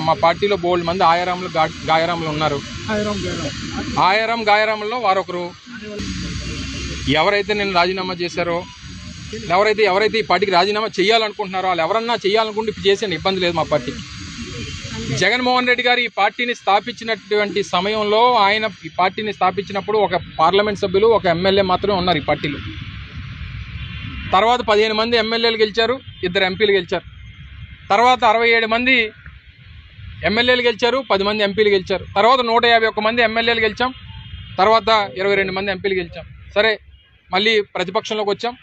మా పార్టీలో బోల్డ్ మంది ఆయారాములు గాయారాములు ఉన్నారు. ఆయరం గాయారాముల్లో వారొకరు. ఎవరైతే నేను రాజీనామా చేశారో ఎవరైతే ఎవరైతే ఈ పార్టీకి రాజీనామా చేయాలనుకుంటున్నారో వాళ్ళు ఎవరన్నా చేయాలనుకుంటే ఇప్పుడు చేసిన ఇబ్బంది లేదు మా పార్టీకి. జగన్మోహన్ రెడ్డి గారు ఈ పార్టీని స్థాపించినటువంటి సమయంలో ఆయన ఈ పార్టీని స్థాపించినప్పుడు ఒక పార్లమెంట్ సభ్యులు ఒక ఎమ్మెల్యే మాత్రమే ఉన్నారు ఈ పార్టీలో. తర్వాత పదిహేను మంది ఎమ్మెల్యేలు గెలిచారు ఇద్దరు ఎంపీలు గెలిచారు. తర్వాత అరవై ఏడు మంది ఎమ్మెల్యేలు గెలిచారు పది మంది ఎంపీలు గెలిచారు. తర్వాత నూట యాభై ఒక్క మంది ఎమ్మెల్యేలు గెలిచాం తర్వాత ఇరవై రెండు మంది ఎంపీలు గెలిచాం. సరే మళ్ళీ ప్రతిపక్షంలోకి వచ్చాం.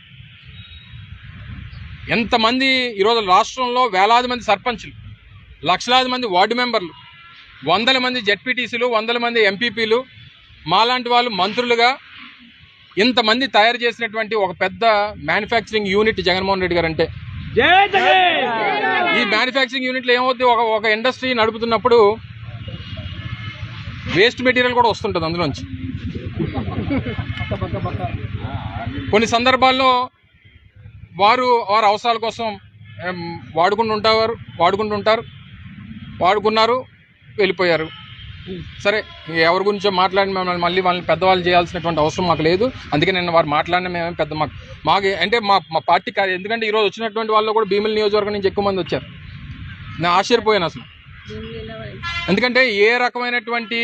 ఎంతమంది ఈరోజు రాష్ట్రంలో వేలాది మంది సర్పంచ్లు లక్షలాది మంది వార్డు మెంబర్లు వందల మంది జెడ్పీటీసీలు వందల మంది ఎంపీపీలు మాలాంటి వాళ్ళు మంత్రులుగా ఇంతమంది తయారు చేసినటువంటి ఒక పెద్ద మ్యానుఫ్యాక్చరింగ్ యూనిట్ జగన్మోహన్ రెడ్డి గారు అంటే మ్యానుఫ్యాక్చరింగ్ యూనిట్లో ఏమవుద్ది? ఒక ఒక ఇండస్ట్రీ నడుపుతున్నప్పుడు వేస్ట్ మెటీరియల్ కూడా వస్తుంటుంది అందులోంచి. కొన్ని సందర్భాల్లో వారు వారి అవసరాల కోసం వాడుకుంటుంటారు వాడుకుంటుంటారు వాడుకున్నారు వెళ్ళిపోయారు. సరే ఎవరి గురించో మాట్లాడిన మమ్మల్ని మళ్ళీ వాళ్ళని పెద్దవాళ్ళు చేయాల్సినటువంటి అవసరం మాకు లేదు. అందుకే నేను వారు మాట్లాడిన మేమేం పెద్ద మాకు మాకు అంటే మా మా పార్టీ కార్య ఎందుకంటే ఈరోజు వచ్చినటువంటి వాళ్ళు కూడా భీమిలి నియోజకవర్గం నుంచి ఎక్కువ మంది వచ్చారు. నేను ఆశ్చర్యపోయాను అసలు. ఎందుకంటే ఏ రకమైనటువంటి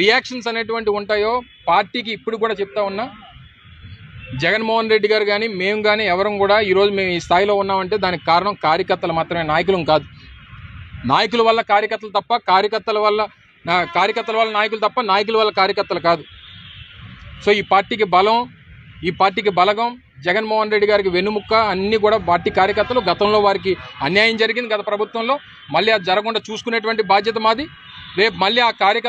రియాక్షన్స్ అనేటువంటి ఉంటాయో పార్టీకి ఇప్పుడు కూడా చెప్తా ఉన్నా. జగన్మోహన్ రెడ్డి గారు కానీ మేము కానీ ఎవరం కూడా ఈరోజు మేము ఈ స్థాయిలో ఉన్నామంటే దానికి కారణం కార్యకర్తలు మాత్రమే నాయకులం కాదు. నాయకుల వల్ల కార్యకర్తలు తప్ప కార్యకర్తల వల్ల నా కార్యకర్తల వల్ల నాయకులు తప్ప నాయకుల వల్ల కార్యకర్తలు కాదు. సో ఈ పార్టీకి బలం ఈ పార్టీకి బలగం జగన్మోహన్ రెడ్డి గారికి వెన్నుముక్క అన్నీ కూడా పార్టీ కార్యకర్తలు గతంలో వారికి అన్యాయం జరిగింది గత ప్రభుత్వంలో. మళ్ళీ అది జరగకుండా చూసుకునేటువంటి బాధ్యత మాది. రేపు మళ్ళీ ఆ కార్యకర్త